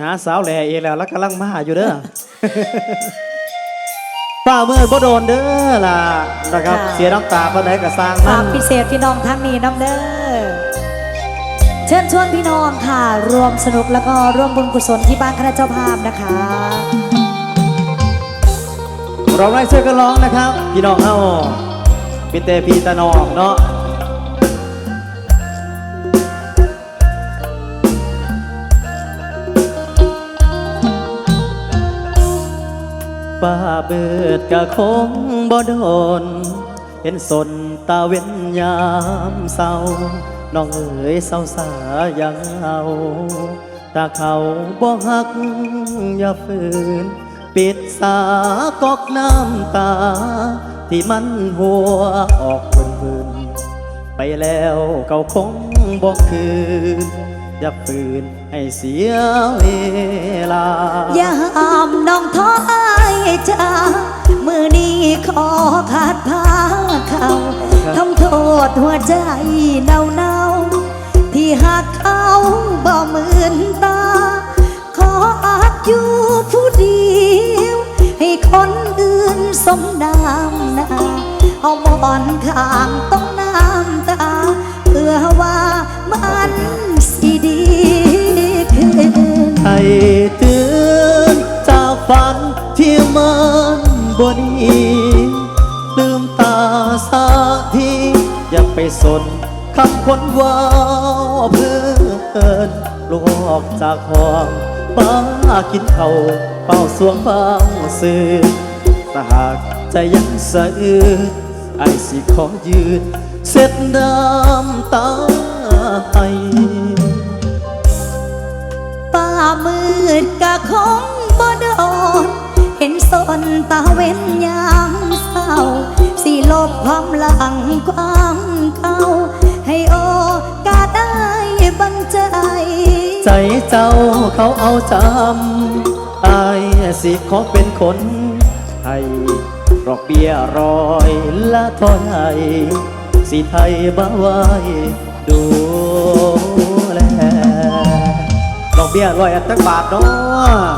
หาสาวแหล่เองแล้วแล้วกำลังมาอยู่เด้อ ป้าเมื่อบ่โดนเด้อล่ะนะครับ ค่ะ เสียน้ำตาปานใดก็สร้างฝามักนพิเศษพี่น้องทั้งนี้น้ำเด้อ เชิญชวนพี่น้องค่ะ รวมสนุกแล้วก็ร่วมบุญกุศลที่บ้านคณะเจ้าภาพนะคะ เราได้ช่วยกันร้องนะครับ พี่น้องเฮาเป็นเตพีตะนองเนาะ ป้าเบิดกะคงบ่โดน เห็นสนตาเว้นยามเศร้า น้องเอ๋ยเศร้าสายังเอาตาเขาบ่หักอย่าฝืน ปิดสากอกน้ำตา ที่มันหัวออกเบิ่นไปแล้วเก่าคงบอกคืน อย่าฝืนให้เสียเวลา อย่าห้ามน้องท้อ จ้ามือนี้ขอขาดผ้าเขาทำโทษหัวใจเนาเนาๆที่หักเขาบ่เหมือนตา ขออาจอยู่ผู้เดียว ให้คนอื่นสมน้ำหน้าเอาหมอนข้างต้องน้ำตาเพื่อว่ามันสิดีขึ้นให้ตื่นจากฝัน ที่มันบดีลืมตาสาทีอย่าไปสนคำคนว่าเพื่อนลูกออกจากห้องป้ากินเขาเป่าสวงเป่าซื้อถ้าหากใจยังสะอื้นไอสิขอยืนเสร็จน้ำตาให้ป้ามืดกะคงบ่โดน นสนตาเว้นยามเศร้าสิลบความหลังความเก่าให้โอกาสได้บันใจ ใจเจ้าเขาเอาจำอายสิขอเป็นคนให้ดอกเบี้ยรอยละท่าไหสิไทยบ้าไว้ดูแลดอกเบี้ยรอยอันตั้งบาทเนาะ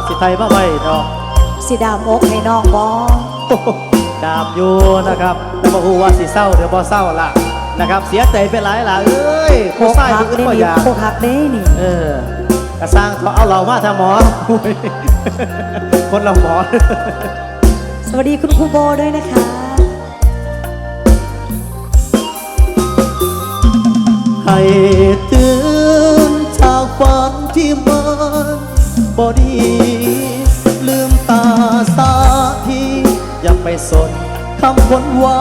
สิไทยบ้าไว้ดอก สิดามอกให้น้องบอดาบอยู่นะครับแต่บ่ฮู้ว่าสิเศร้าเดี๋ยวบ่เศร้าละนะครับ เสียใจไปหลายล่ะเอ้ยโคผู้กชายหัผู้กอื่นได้บ่นี่อยากโคกหักได้นี่เออกระสร้างเขาเอาเรามาทำหมอ คนละหมอ สวัสดีคุณครูโบด้วยนะคะให้ตื่นจากฝันที่มันบอดีลืม ตาสาทีอย่าไปสนคำคนว่า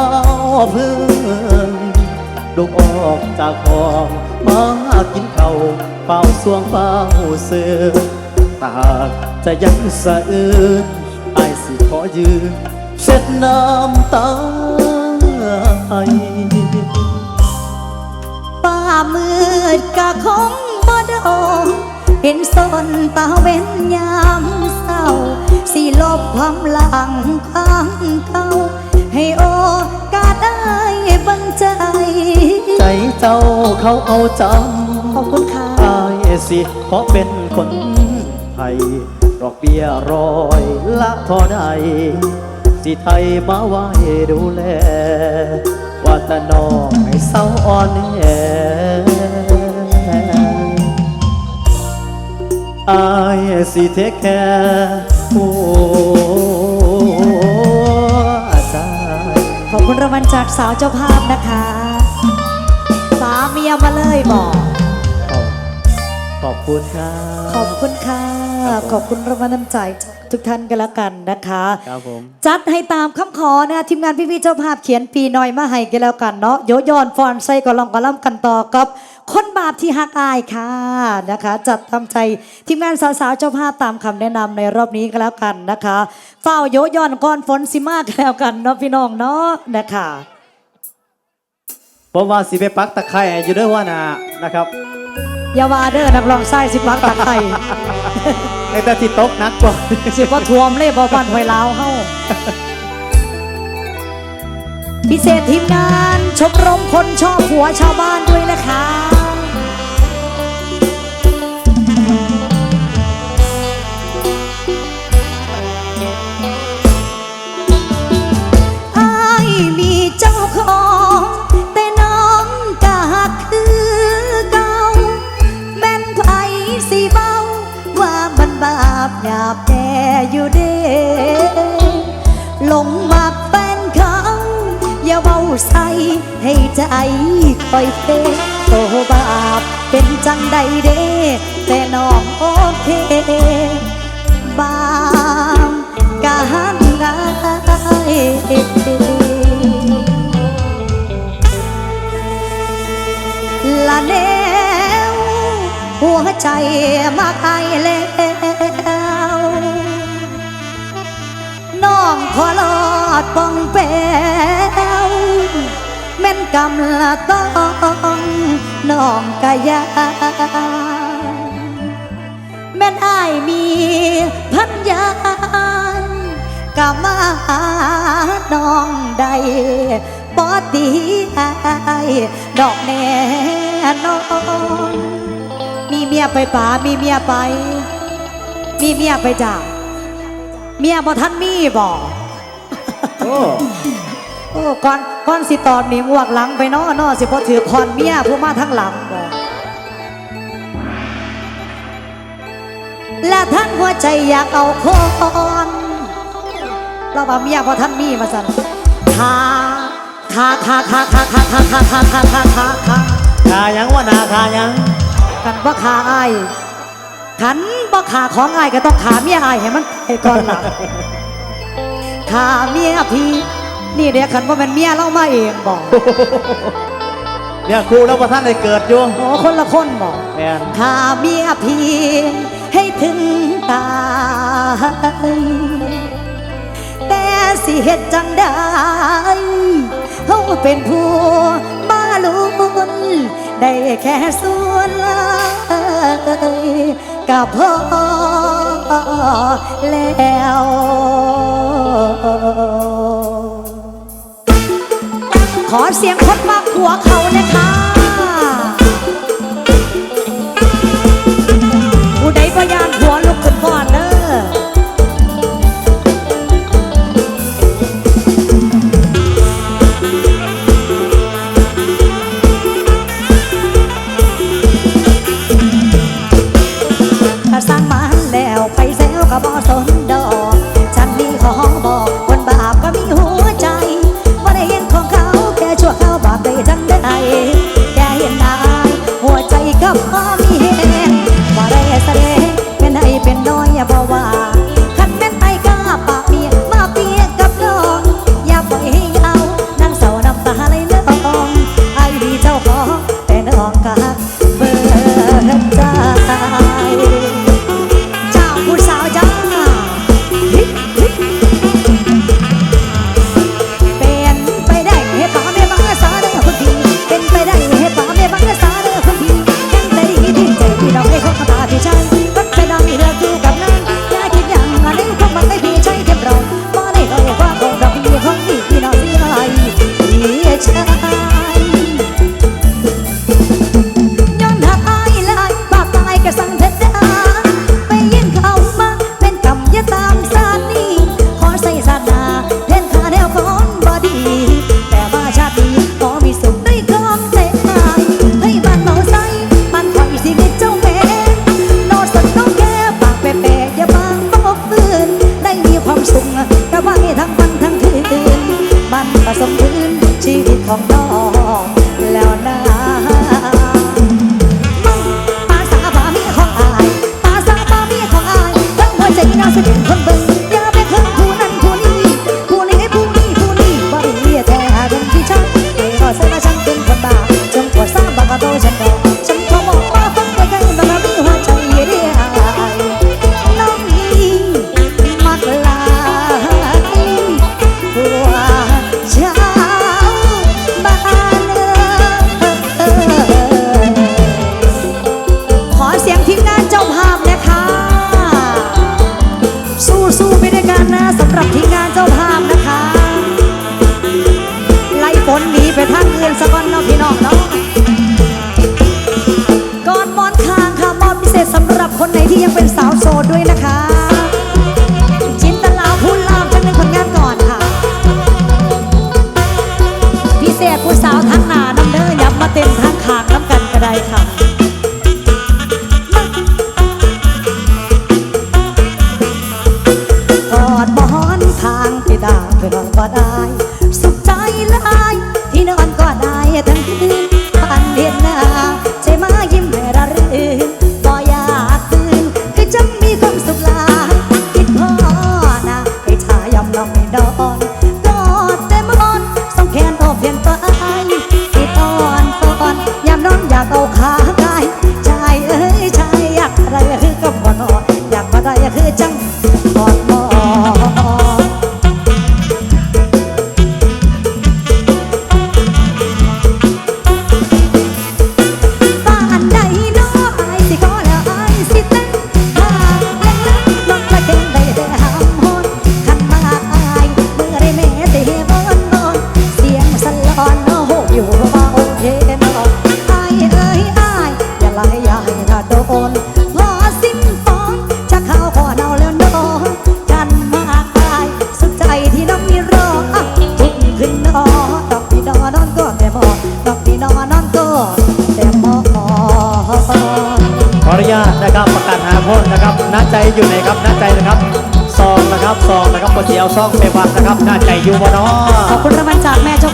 เพื่อนลูกออกจากห้องมากินข้าเฝ้าสวงเฝ้าเสือตาจะยังสะอื้นไอสิขอยืนเช็ดน้ำตาให้ป้ามืดกะคงบ่โดนเห็นสนตาเว้นยามา สิลบความหลังความเก่าให้โอกาสได้บังใจ ใจเจ้าเขาเอาจขอบคุณค่ะำอายสิเพราะเป็นคนไทยดอกเบี้ยรอยละเท่าใดสิไทยมาไว้ดูแล ว่าแตะนองให้เศร้าอ่อนแอ อายสิเทคแคร์หัวใจขอบคุณรางวัลจากสาวเจ้าภาพนะคะ สามีเอามาเลยบอก ขอบขอบคุณครับ ขอบคุณค่ะครับผมขอบคุณรางวัลน้ำใจจาก ทุกท่านกันแล้วกันนะคะครับผมจัดให้ตามคำขอนะทีมงานพี่ๆเจ้าภาพเขียนปีหน่อยมาให้กันแล้วกันเนาะโยย้อนฟอนใส่กอลองกอล่ำกันต่อกับ คนบาปที่ฮักอายค่ะนะคะ จัดทำใจทีมงานสาวๆเจ้าภาพตามคำแนะนำในรอบนี้ก็แล้วกันนะคะเฝ้าโยย้อนก่อนฝนสิมากกันแล้วกันเนาะพี่น้องเนาะนะคะผมว่าสิไปปักตะไคร่อยู่ด้วยว่านะนะครับ อย่าว่าเด้อนักร้องไส้สิบักตะไคร่ ในแต่ที่ตกหนักกว่าสิบ่ทวมเลยบ่บ้านหอยลาวเฮาพิเศษทีมงานชมรมคนชอบหัวชาวบ้านด้วยนะคะ อยู่ด้หลงมักเป็นคำอย่าเบาใสให้ใจคอยเฟโตบาปเป็นจังใดเด้ ละต้องน้องกะยาแม่นอายมีพันยานกะมาน้องใดปอตีไอดอกแน่นอนมีเมียไปป่ามีเมียไป มีเมียไปจ้าเมียบ่ท่านมีบ่ Oh. โอ้ก่อนก่อนสิตอนนี่งวกหลังไปเนาะนอสิพอถือคอนเมียผู้มาทั้งหลังบ่และท่านหัวใจอยากเอาคอนเราบ่าเมียพอท่านมีมาสั่นขาขาขาขาขาขาขาขาขาขาขาขาขาขายังว่านาขายังกันว่าขาไอขันบ่ขาของไอ้ก็ต้องขาเมียไอ้ให้มันไอ้ก่อนหลังขาเมียพี่ นี่เดี๋ยวขันว่าเป็นเมียเล่ามาเองบอกเนี่ยครูแล้วว่าท่านได้เกิดอยู่โอ้คนละคนบอกแมนข้าเมียพีให้ถึงตายแต่สิเหตุจังได้เฮาเป็นผู้บาลุนได้แค่ส่วนลยกับพ่อแล้ว ขอเสียงคนมาหัวเขานะคะผู้ใดบ่ยานหัวลุกขึ้นก่อน เพื่อนอนก็ได้ เอาซองไปวัดนะครับน่าใจอยู่บ่เนาะขอบคุณรางวัลจากแม่เจ้า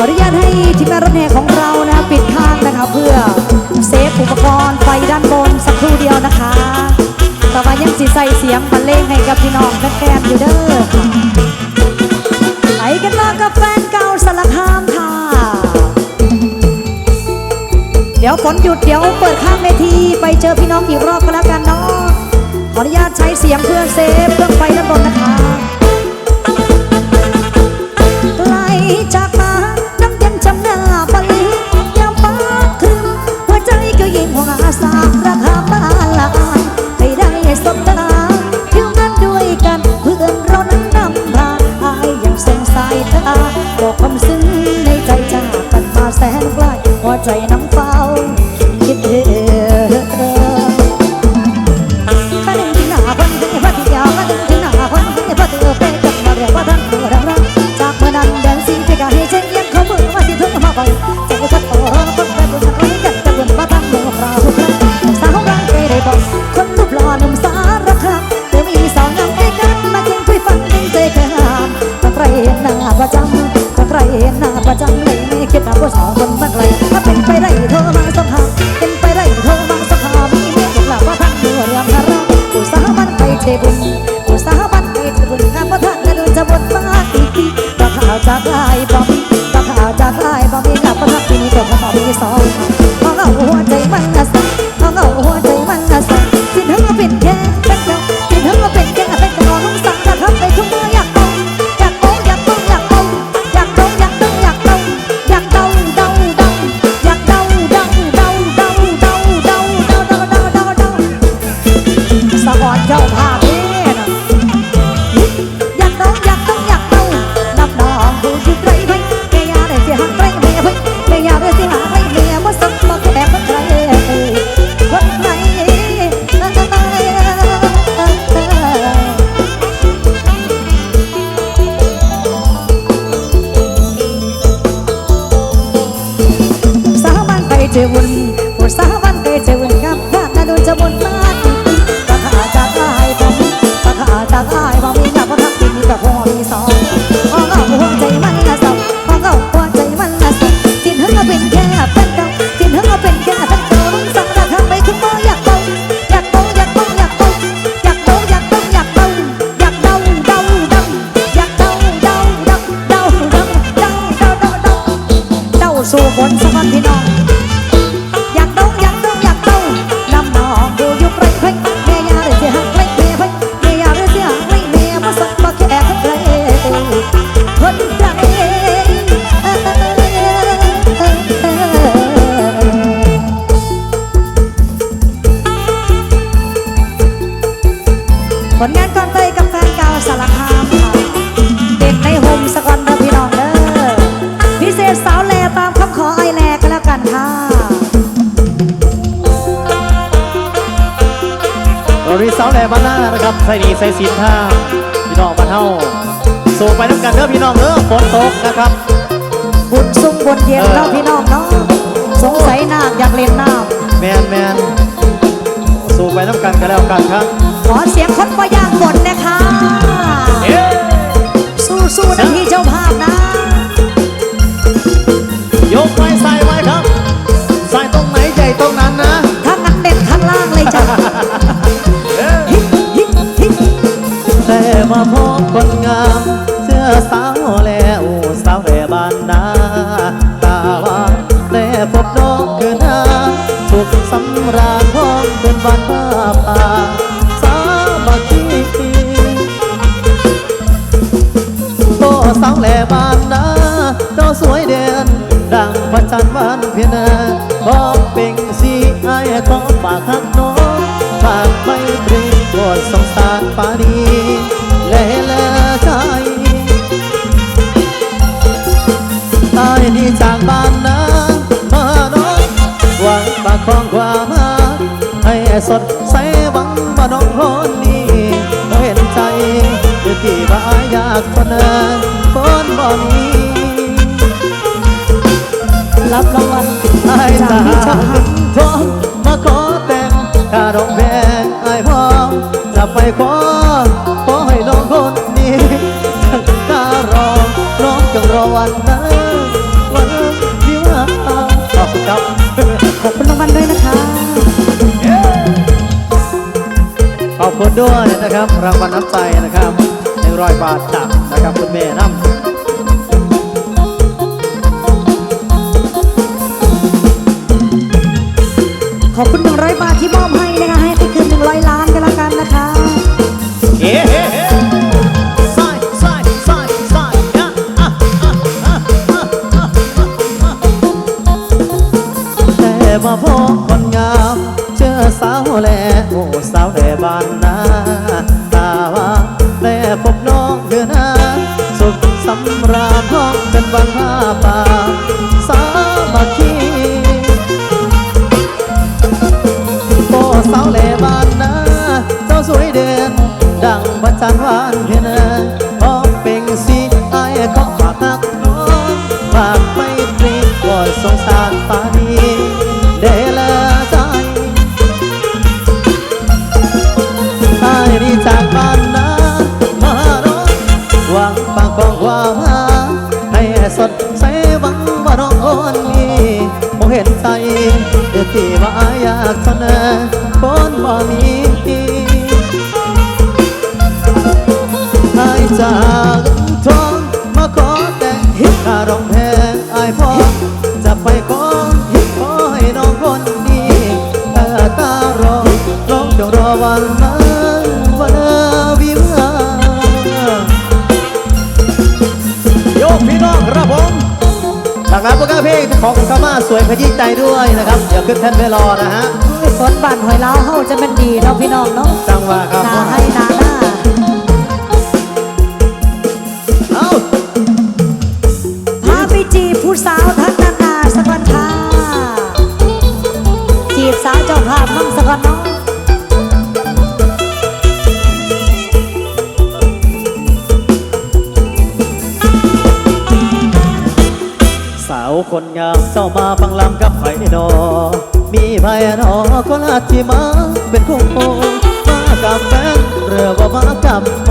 ขออนุญาตให้ทีมแม่รถแห่ของเรานะปิดทางนะคะเพื่อเซฟอุปกรณ์ไฟด้านบนสักครู่เดียวนะคะต่อมายังสีใส่เสียงบรรเลงให้กับพี่น้องแฟนๆอยู่เด้อไปกันต่อกับแฟนเก่าสลักหามค่ะ เดี๋ยวฝนหยุดเดี๋ยวเปิดข้างเวทีไปเจอพี่น้องอีกรอบก็แล้วกันเนาะขออนุญาตใช้เสียงเพื่อเซฟเพื่อไฟด้านบนนะคะไกลจาก tables. Once 歡 ใส่ดีใส่สินท่าพี่น้องมาเท่าสู่ไปน้ำกันเด้อพี่น้องเด้อฝนตกนะครับบุญซุ่มบุญเย็นเนาะพี่น้องเนาะสงสัยนาคอยากเล่นน้ำแมนแมนสู่ไปน้ำกันกันแล้วกันครับขอเสียงคดประยางฝนนะคะสู้สู้นะพี่เจ้าภา พบคนงาม เสื้อสาวแล้วสาวแร่บ้านนาตาหวานแต่พบน้องคือหน้าสุขสำราญพ้องเป็นวันบ้าป่าสามัคคีโตสาวแหล่บ้านนาเจ้าสวยเด่นดังพระจันทร์วันเพียนาพร้อมเป่งสีไอ้ขอฝากทักน้องฝากไม่ตรีโปรดสงสารปานี สดใสหวังว่าน้องคนนี้บ่เห็นใจคือที่ว่าอยากคนนั้นคนบ่มีรับรางวัลไอ้จากตาพี่เจ้าภาพทองมาขอแต่งค่าดอกแพงไอ้พ่อจะไปขอขอ นะครับ รางวัลน้ำใจนะครับหนึ่งร้อยบาทจากนะครับคุณแม่น้ำขอบคุณหนึ่งร้อยบาทที่มอบให้นะคะให้ไปคืนหนึ่งร้อยล้านกันละกันนะคะเฮ้เฮ้เฮ้สายสายสายสายอะอะอะอะอะอะอะแต่มาพบคนงาม เจอสาวแหล่โอ้สาวแหล่บ้ากเท่า จากนั้นพวกเราเพลงของคำว่าสวยขยี้ใจด้วยนะครับอย่าขึ้นแท่นไม่รอนะฮะสวนบ้านหอยเล้าเฮาจะเป็นดีเนาะพี่น้องเนาะจังหวะครับนาให้นาหน้าเอ้าพาไปจีบผู้สาวทักนานาสักวันค่ะจีบสาวเจ้าภาพมั่งสักวันเนาะ คนงามเจ้ามาฟังลำกับไผ่ดอมีไผ่ดอคนอาที่มาเป็นคู่โมมากับแฟนเรือว่ามากับโม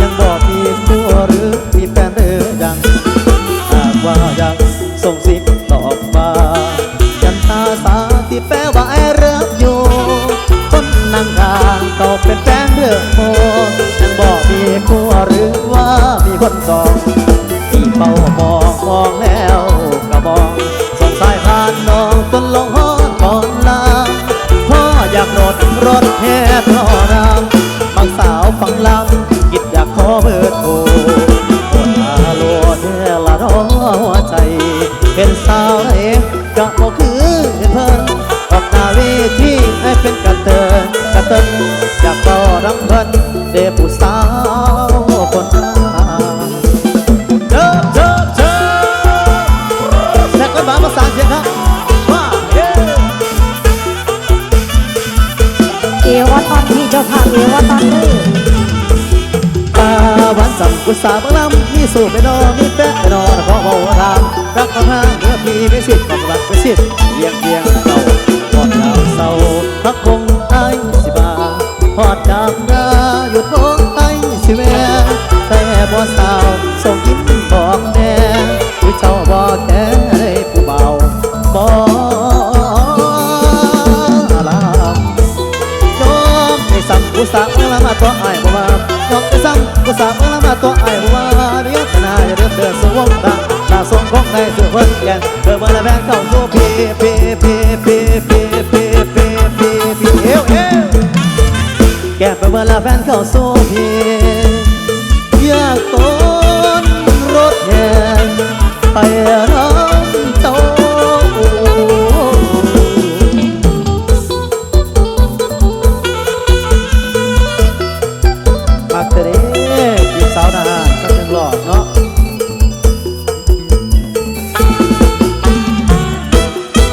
ยังบอกมีคู่หรือมีแฟนหรือยังหากว่ายังส่งสิบตอบมายันตาสาที่แปลว่าไอเรับอยู่คนนั่งทางตอบเป็นแฟนเรือโมยังบอกมีคู่หรือว่ามีคนสอง กุศลบังลำมีสูบไปนอมีแปะไปนอนขอเบาทางรักเขาห้างเมื่อพี่ไม่สิทธิ์ความรักไม่สิทธิ์เพียงเพียงเราพอดดาวเศร้าพักคงไอ้สิบาพอดดาวนาหยุดมองไอ้สิแวแต่บ่สาวส่งยิ้มบอกแน่ผู้เจ้าบอกแค่ผู้เบาบ่ลำน้องไอ้ซ้ำกูสาวละมาตัวไอ้บ่ว่า น้องไอ้ซ้ำกูสาวละมาตัวไอ้ว่าเรียกนาอย่าเดินเดินสวงตาตาสวงของในสุพรรณแก่นเธอเมื่อล้วแบงเข้าตัวพีพีพีพีพีพีพีพีพีเอวเอวแก่เมื่อแล้วแฟนเข้าสู่พี